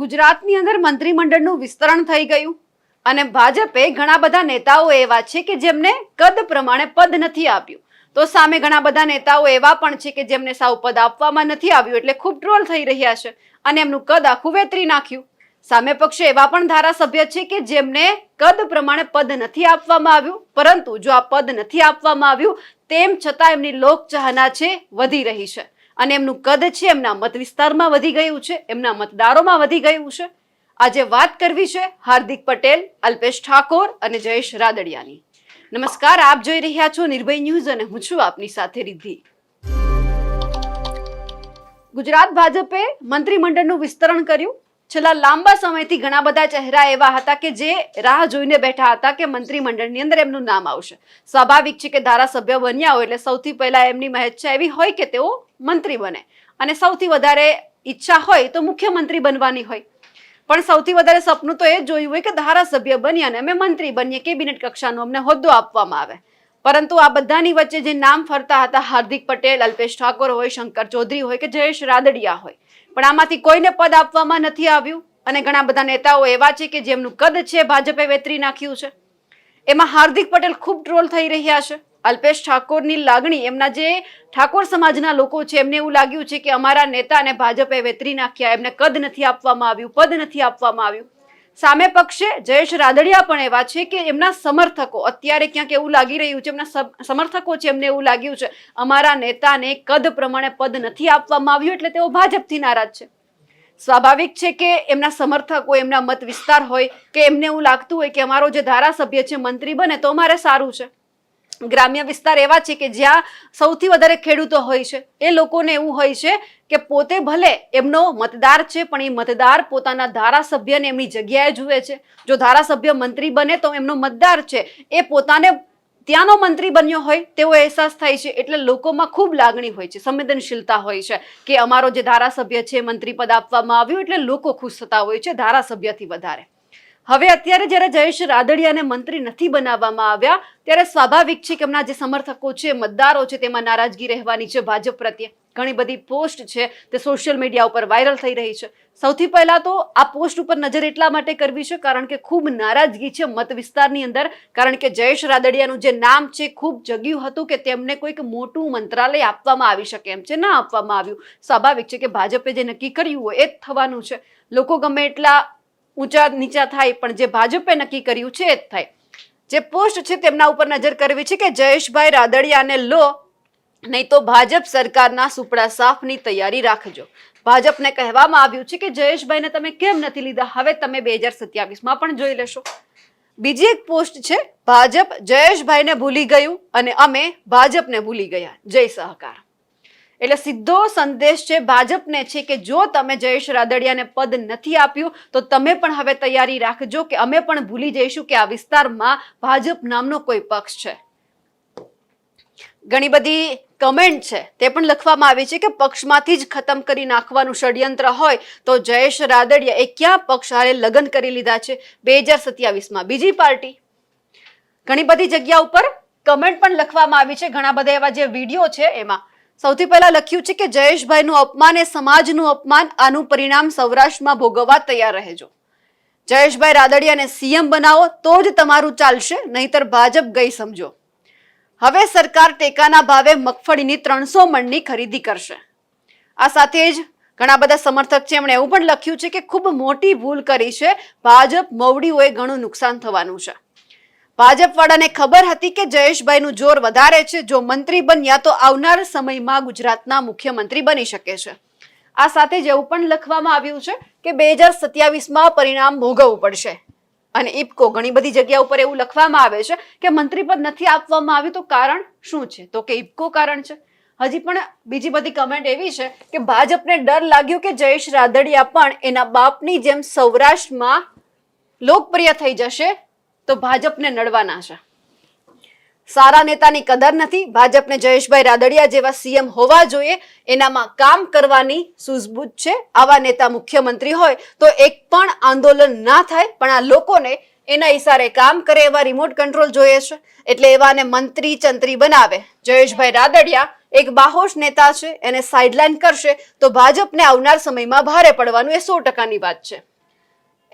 ગુજરાતની અંદર મંત્રીમંડળનું વિસ્તરણ થઈ ગયું અને ભાજપે ઘણા બધા નેતાઓ એવા છે કે જેમને કદ પ્રમાણે પદ નથી આપ્યું. તો સામે ઘણા બધા નેતાઓ એવા પણ છે કે જેમને સાવ પદ આપવામાં નથી આવ્યું એટલે ખૂબ ટ્રોલ થઈ રહ્યા છે અને એમનું કદ આખું વેતરી નાખ્યું. સામે પક્ષે એવા પણ ધારાસભ્ય છે કે જેમને કદ પ્રમાણે પદ નથી આપવામાં આવ્યું, પરંતુ જો આ પદ નથી આપવામાં આવ્યું, તેમ છતાં એમની લોકચાહના છે, વધી રહી છે. અને એમનું કદ છે એમના મત વિસ્તારમાં વધી ગયું છે, એમના મતદારોમાં વધી ગયું છે. આજે વાત કરવી છે હાર્દિક પટેલ, અલ્પેશ ઠાકોર અને જયેશ રાદડિયાની. નમસ્કાર, આપ જોઈ રહ્યા છો નિર્ભય ન્યૂઝ અને હું છું આપની સાથે રિદ્ધિ. ગુજરાત ભાજપે મંત્રીમંડળનું વિસ્તરણ કર્યું. છેલ્લા લાંબા સમયથી ઘણા બધા ચહેરા એવા હતા કે જે રાહ જોઈને બેઠા હતા કે મંત્રીમંડળની અંદર એમનું નામ આવશે. સ્વાભાવિક છે કે ધારાસભ્ય બન્યા હોય એટલે સૌથી પહેલા એમની મહેચ્છા એવી હોય કે તેઓ મંત્રી બને. અને સૌથી વધારે ઈચ્છા હોય તો મુખ્યમંત્રી બનવાની હોય. પણ સૌથી વધારે સપનું તો એ જોયું હોય કે ધારાસભ્ય બની અને અમે મંત્રી બનીએ, કેબિનેટ કક્ષાનો અમને હોદ્દો આપવામાં આવે. પરંતુ આ બધાની વચ્ચે જે નામ ફરતા હતા, હાર્દિક પટેલ, અલ્પેશ ઠાકોર હોય, શંકર ચૌધરી હોય કે જયેશ રાદડિયા હોય. પણ આમાંથી કોઈને પદ આપવામાં નથી આવ્યું. અને ઘણા બધા નેતાઓ એવા છે કે જેમનું કદ છે ભાજપે વેતરી નાખ્યું છે. એમાં હાર્દિક પટેલ ખૂબ ટ્રોલ થઈ રહ્યા છે. અલ્પેશ ઠાકોરની લાગણી, એમના જે ઠાકોર સમાજના લોકો છે, એમને એવું લાગ્યું છે કે અમારા નેતાને ભાજપે વેતરી નાખ્યા, એમને કદ નથી આપવામાં આવ્યું, પદ નથી આપવામાં આવ્યું. સામે પક્ષે જયેશ રાદડિયા પણ એવા છે કે એમના સમર્થકો, અત્યારે ક્યાંક એવું લાગી રહ્યું છે, એમના સમ- સમર્થકો છે, એમને એવું લાગ્યું છે, અમારા નેતાને કદ પ્રમાણે પદ નથી આપવામાં આવ્યું, એટલે તેઓ ભાજપથી નારાજ છે. સ્વાભાવિક છે કે એમના સમર્થકો, એમના મત વિસ્તાર હોય, કે એમને એવું લાગતું હોય કે અમારો જે ધારાસભ્ય છે, મંત્રી બને, તો અમારે સારું છે. ગ્રામ્ય વિસ્તાર એવા છે કે જ્યાં સૌથી વધારે ખેડૂતો હોય છે. એ લોકોને એવું હોય છે કે પોતે ભલે એમનો મતદાર છે, પણ એ મતદાર પોતાના ધારાસભ્યને એમની જગ્યાએ જુએ છે. જો ધારાસભ્ય મંત્રી બને તો એમનો મતદાર છે. એ પોતાને ત્યાંનો મંત્રી બન્યો હોય તેવો અહેસાસ થાય છે. એટલે લોકોમાં ખૂબ લાગણી હોય છે, સંવેદનશીલતા હોય છે કે અમારો જે ધારાસભ્ય છે, મંત્રી પદ આપવામાં આવ્યું એટલે લોકો ખુશ થતા હોય છે ધારાસભ્યથી વધારે. હવે અત્યારે જ્યારે જયેશ રાદડિયાને મંત્રી નથી બનાવવામાં આવ્યા, ત્યારે સ્વાભાવિક છે કે એમના જે સમર્થકો છે, મતદારો છે, તેમાં નારાજગી રહેવાની છે ભાજપ પ્રત્યે. ઘણી બધી પોસ્ટ છે, તે સોશિયલ મીડિયા ઉપર વાયરલ થઈ રહી છે. સૌથી પહેલા તો આ પોસ્ટ ઉપર નજર એટલા માટે કરવી છે, કારણ કે ખૂબ નારાજગી છે મત વિસ્તારની અંદર, કારણ કે જયેશ રાદડિયાનું જે નામ છે, ખૂબ જગ્યું હતું કે તેમને કોઈક મોટું મંત્રાલય આપવામાં આવી શકે એમ છે, ના આપવામાં આવ્યું. સ્વાભાવિક છે કે ભાજપે જે નક્કી કર્યું હોય એ જ થવાનું છે. લોકો ગમે એટલા ઊંચા નીચા થાય, પણ જે ભાજપે નક્કી કર્યું છે એ જ થાય. જે પોસ્ટ છે તેમના ઉપર નજર કરવી છે કે જયેશભાઈ રાદડિયાને લો, નહીં તો ભાજપ સરકારના સુપડા સાફની તૈયારી રાખજો. ભાજપને કહેવામાં આવ્યું છે કે જયેશભાઈને તમે કેમ નથી લીધા? હવે તમે બે હજાર સત્યાવીસમાં પણ જોઈ લેશો. બીજી એક પોસ્ટ છે, ભાજપ જયેશભાઈને ભૂલી ગયું અને અમે ભાજપને ભૂલી ગયા. જય સહકાર. એટલે સીધો સંદેશ છે ભાજપને છે કે જો તમે જયેશ રાદડિયાને પદ નથી આપ્યું, તો તમે પણ હવે તૈયારી રાખજો કે અમે પણ ભૂલી જઈશું કે આ વિસ્તારમાં ભાજપ નામનો કોઈ પક્ષ છે. ઘણી બધી કમેન્ટ છે, તે પણ લખવામાં આવી છે કે પક્ષમાંથી જ ખતમ કરી નાખવાનું ષડયંત્ર હોય તો જયેશ રાદડિયા એ ક્યાં પક્ષ હારે લગ્ન કરી લીધા છે બે હજાર સત્યાવીસમાં? બીજી પાર્ટી. ઘણી બધી જગ્યા ઉપર કમેન્ટ પણ લખવામાં આવી છે, ઘણા બધા એવા જે વીડિયો છે એમાં. સૌથી પહેલા લખ્યું છે કે જયેશભાઈનું અપમાન એ સમાજનું અપમાન. આનું પરિણામ સૌરાષ્ટ્રમાં ભોગવવા તૈયાર રહેજો. જયેશભાઈ રાદડિયાને સીએમ બનાવો તો જ તમારું ચાલશે, નહીતર ભાજપ ગઈ સમજો. હવે સરકાર ટેકાના ભાવે મગફળીની ત્રણસો મણની ખરીદી કરશે. આ સાથે જ ઘણા બધા સમર્થક છે. એમણે એવું પણ લખ્યું છે કે ખૂબ મોટી ભૂલ કરી છે. ભાજપ, મવડીઓએ ઘણું નુકસાન થવાનું છે. ભાજપવાળાને ખબર હતી કે જયેશભાઈનું જોર વધારે છે. જો મંત્રી બન્યા તો આવનાર સમયમાં ગુજરાતના મુખ્યમંત્રી બની શકે છે. આ સાથે જ એવું પણ લખવામાં આવ્યું છે કે બે હજાર સત્યાવીસમાં પરિણામ ભોગવવું પડશે. અને ઇપકો ઘણી બધી જગ્યા ઉપર એવું લખવામાં આવે છે કે મંત્રીપદ નથી આપવામાં આવ્યું તો કારણ શું છે? તો કે ઇપકો કારણ છે. હજી પણ બીજી બધી કમેન્ટ એવી છે કે ભાજપને ડર લાગ્યો કે જયેશ રાદડિયા પણ એના બાપની જેમ સૌરાષ્ટ્રમાં લોકપ્રિય થઈ જશે તો ભાજપને નડવાના છે. સારા નેતાની કદર નથી, ભાજપને જયેશભાઈ રાદડિયા જેવા સીએમ હોવા જોઈએ, એનામાં કામ કરવાની સૂઝબૂઝ છે. આવા નેતા મુખ્યમંત્રી હોય તો એક પણ આંદોલન ના થાય, પણ આ લોકોને એના ઈશારે કામ કરે એવા રિમોટ કંટ્રોલ જોઈએ છે. એટલે એવાને મંત્રી ચંત્રી બનાવે. જયેશભાઈ રાદડિયા એક બાહોશ નેતા છે, એને સાઇડલાઇન કરશે, તો ભાજપને આવનાર સમયમાં ભારે પડવાનું એ સો ટકાની વાત છે.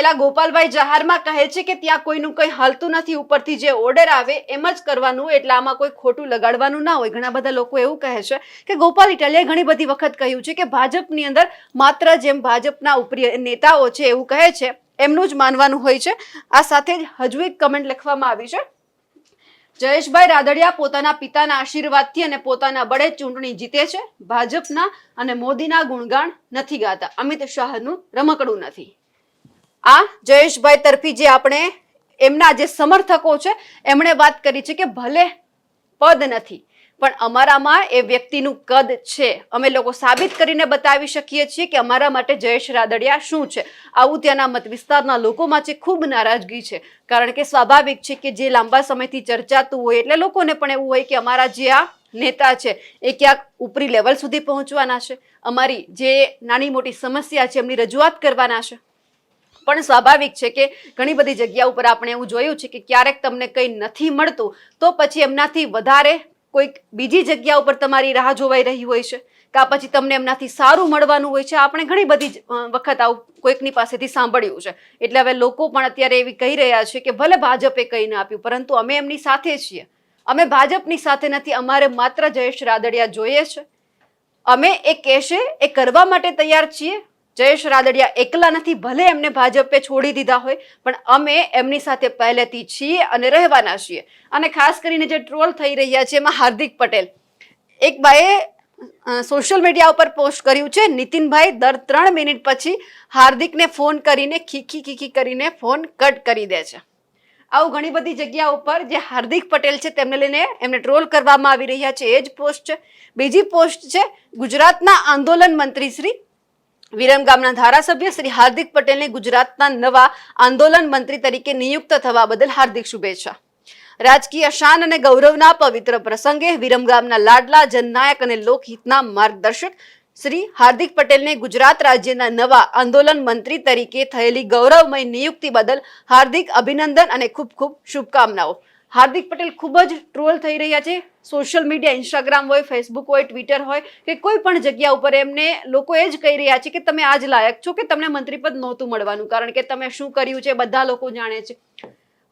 એલા ગોપાલભાઈ જહારમાં કહે છે કે ત્યાં કોઈનું કંઈ હાલતું નથી, ઉપરથી જે ઓર્ડર આવે એમ જ કરવાનું એટલે આમાં કોઈ ખોટું લગાડવાનું ના હોય. ઘણા બધા લોકો એવું કહે છે કે ગોપાલ ઇટાલિયાએ ઘણી બધી વખત કહ્યું છે કે ભાજપની અંદર માત્ર જેમ ભાજપના ઉપરી નેતાઓ છે એવું કહે છે, એમનું જ માનવાનું હોય છે. આ સાથે જ હજુ એક કમેન્ટ લખવામાં આવી છે. જયેશભાઈ રાદડિયા પોતાના પિતાના આશીર્વાદથી અને પોતાના બળે ચૂંટણી જીતે છે. ભાજપના અને મોદીના ગુણગાન નથી ગાતા. અમિત શાહનું રમકડું નથી. આ જયેશભાઈ તરફી જે આપણે એમના જે સમર્થકો છે, એમણે વાત કરી છે કે ભલે પદ નથી, પણ અમારામાં એ વ્યક્તિનું કદ છે. અમે લોકો સાબિત કરીને બતાવી શકીએ છીએ કે અમારા માટે જયેશ રાદડિયા શું છે. આવું ત્યાંના મત વિસ્તારના લોકોમાં છે ખૂબ નારાજગી છે, કારણ કે સ્વાભાવિક છે કે જે લાંબા સમયથી ચર્ચાતું હોય, એટલે લોકોને પણ એવું હોય કે અમારા જે આ નેતા છે, એ ક્યાંક ઉપરી લેવલ સુધી પહોંચવાના છે. અમારી જે નાની મોટી સમસ્યા છે, એમની રજૂઆત કરવાના છે. પણ સ્વાભાવિક છે કે ઘણી બધી જગ્યા ઉપર આપણે એવું જોયું છે કે ક્યારેક તમને કંઈ નથી મળતું, તો પછી એમનાથી વધારે કોઈક બીજી જગ્યા ઉપર તમારી રાહ જોવાઈ રહી હોય છે, કાં પછી તમને એમનાથી સારું મળવાનું હોય છે. આપણે ઘણી બધી વખત આવું કોઈકની પાસેથી સાંભળ્યું છે. એટલે હવે લોકો પણ અત્યારે એવી કહી રહ્યા છે કે ભલે ભાજપે કંઈ ના આપ્યું, પરંતુ અમે એમની સાથે છીએ. અમે ભાજપની સાથે નથી, અમારે માત્ર જયેશ રાદડિયા જોઈએ છે. અમે એ કહેશે, એ કરવા માટે તૈયાર છીએ જયેશ રાદડિયા એકલા નથી, ભલે એમને ભાજપે છોડી દીધા હોય, પણ અમે એમની સાથે પહેલેથી છીએ અને રહેવાના છીએ. અને ખાસ કરીને જે ટ્રોલ થઈ રહ્યા છે એમાં હાર્દિક પટેલ. એક બાએ સોશિયલ મીડિયા ઉપર પોસ્ટ કર્યું છે, નીતિનભાઈ દર ત્રણ મિનિટ પછી હાર્દિકને ફોન કરીને ખીખી ખીખી કરીને ફોન કટ કરી દે છે. આવું ઘણી બધી જગ્યા ઉપર જે હાર્દિક પટેલ છે તેમને લઈને એમને ટ્રોલ કરવામાં આવી રહ્યા છે. એ જ પોસ્ટ છે. બીજી પોસ્ટ છે ગુજરાતના આંદોલન મંત્રી શ્રી વિરમગામના ધારાસભ્ય શ્રી હાર્દિક પટેલને ગુજરાતના નવા આંદોલન મંત્રી તરીકે નિયુક્ત થવા બદલ હાર્દિક શુભેચ્છા. રાજકીય શાન અને ગૌરવના પવિત્ર પ્રસંગે વિરમગામના લાડલા, જનનાયક અને લોકહિતના માર્ગદર્શક શ્રી હાર્દિક પટેલને ગુજરાત રાજ્યના નવા આંદોલન મંત્રી તરીકે થયેલી ગૌરવમય નિયુક્તિ બદલ હાર્દિક અભિનંદન અને ખૂબ ખૂબ શુભકામનાઓ. હાર્દિક પટેલ ખૂબ જ ટ્રોલ થઈ રહ્યા છે. સોશિયલ મીડિયા, ઇન્સ્ટાગ્રામ હોય, ફેસબુક હોય, ટ્વિટર હોય કે કોઈ પણ જગ્યા ઉપર એમને લોકો એ જ કહી રહ્યા છે કે તમે આજ લાયક છો કે તમને મંત્રીપદ નહોતું મળવાનું. કારણ કે તમે શું કર્યું છે બધા લોકો જાણે છે.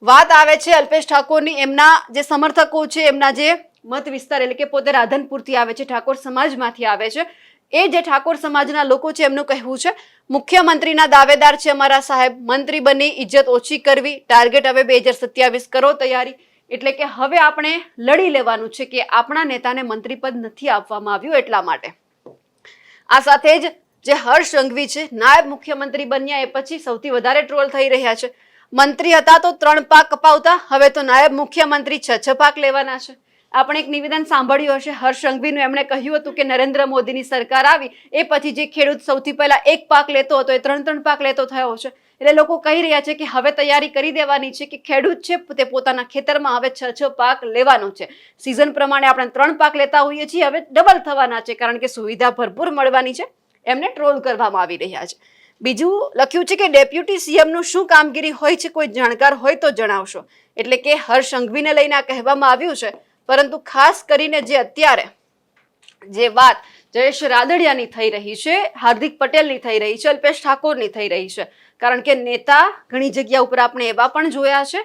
વાત આવે છે અલ્પેશ ઠાકોરની. એમના જે સમર્થકો છે, એમના જે મત વિસ્તાર એટલે કે પોતે રાધનપુરથી આવે છે, ઠાકોર સમાજમાંથી આવે છે, એ જે ઠાકોર સમાજના લોકો છે એમનું કહેવું છે, મુખ્યમંત્રીના દાવેદાર છે અમારા સાહેબ. મંત્રી બની, ઇજ્જત ઓછી કરવી. ટાર્ગેટ હવે બે હજાર સત્યાવીસ કરો તૈયારી. એટલે કે હવે આપણે લડી લેવાનું છે કે આપણા નેતાને મંત્રીપદ નથી આપવામાં આવ્યું એટલા માટે. આ સાથે જ જે હર્ષ સંઘવી છે, નાયબ મુખ્યમંત્રી બન્યા એ પછી સૌથી વધારે ટ્રોલ થઈ રહ્યા છે. મંત્રી હતા તો ત્રણ પાક કપાવતા, હવે તો નાયબ મુખ્યમંત્રી છ છ પાક લેવાના છે. આપણે એક નિવેદન સાંભળ્યું હશે, હર્ષ સંઘવીનું એમણે કહ્યું હતું કે નરેન્દ્ર મોદીની સરકાર આવી, એ પછી જે ખેડૂત સૌથી પહેલા એક પાક લેતો હતો, એ ત્રણ ત્રણ પાક લેતો થયો છે. એટલે લોકો કહી રહ્યા છે કે હવે તૈયારી કરી દેવાની છે કે ખેડૂત છે, તે પોતાના ખેતરમાં હવે છ છ પાક લેવાનો છે. સિઝન પ્રમાણે આપણે ત્રણ પાક લેતા હોઈએ છીએ, હવે ડબલ થવાના છે, કારણ કે સુવિધા ભરપૂર મળવાની છે. એમને ટ્રોલ કરવામાં આવી રહ્યા છે. બીજું લખ્યું છે કે ડેપ્યુટી સીએમનું શું કામગીરી હોય છે, કોઈ જાણકાર હોય તો જણાવશો. એટલે કે હર્ષ સંઘવીને લઈને આ કહેવામાં આવ્યું છે પરંતુ ખાસ કરીને જે અત્યારે જે વાત જયેશ રાદડિયાની થઈ રહી છે, હાર્દિક પટેલની થઈ રહી છે, અલ્પેશ ઠાકોરની થઈ રહી છે. કારણ કે નેતા ઘણી જગ્યા ઉપર આપણે એવા પણ જોયા છે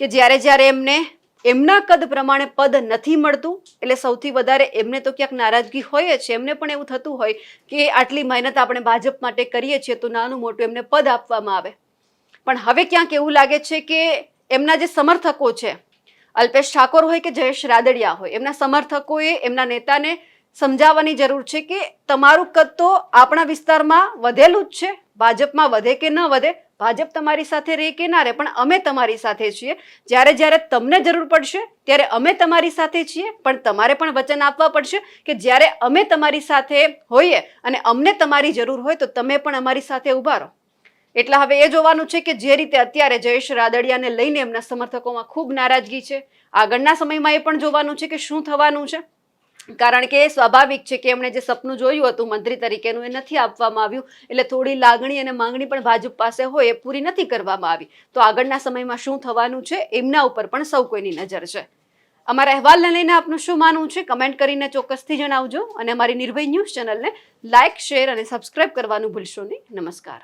કે જ્યારે જ્યારે એમને એમના કદ પ્રમાણે પદ નથી મળતું, એટલે સૌથી વધારે એમને તો ક્યાંક નારાજગી હોય છે. એમને પણ એવું થતું હોય કે આટલી મહેનત આપણે ભાજપ માટે કરીએ છીએ તો નાનું મોટું એમને પદ આપવામાં આવે. પણ હવે ક્યાંક એવું લાગે છે કે એમના જે સમર્થકો છે અલ્પેશ ઠાકોર હોય કે જયેશ રાદડિયા હોય, એમના સમર્થકોએ એમના નેતાને સમજાવવાની જરૂર છે કે તમારું કદ તો આપણા વિસ્તારમાં વધેલું જ છે, ભાજપમાં વધે કે ન વધે, ભાજપ તમારી સાથે રહે કે ના રહે પણ અમે તમારી સાથે છીએ. જ્યારે જ્યારે તમને જરૂર પડશે, ત્યારે અમે તમારી સાથે છીએ, પણ તમારે પણ વચન આપવા પડશે કે જ્યારે અમે તમારી સાથે હોઈએ અને અમને તમારી જરૂર હોય તો તમે પણ અમારી સાથે ઊભા રહો. એટલે હવે એ જોવાનું છે કે જે રીતે અત્યારે જયેશ રાદડિયાને લઈને એમના સમર્થકોમાં ખૂબ નારાજગી છે. આગળના સમયમાં એ પણ જોવાનું છે કે શું થવાનું છે. કારણ કે સ્વાભાવિક છે કે એમણે જે સપનું જોયું હતું મંત્રી તરીકેનું એ નથી આપવામાં આવ્યું. એટલે થોડી લાગણી અને માંગણી પણ ભાજપ પાસે હોય એ પૂરી નથી કરવામાં આવી. તો આગળના સમયમાં શું થવાનું છે એમના ઉપર પણ સૌ કોઈની નજર છે. અમારા અહેવાલને લઈને આપનું શું માનવું છે? કમેન્ટ કરીને ચોક્કસથી જણાવજો. અને અમારી નિર્ભય ન્યૂઝ ચેનલને લાઇક શેર અને સબસ્ક્રાઇબ કરવાનું ભૂલશો નહીં. નમસ્કાર.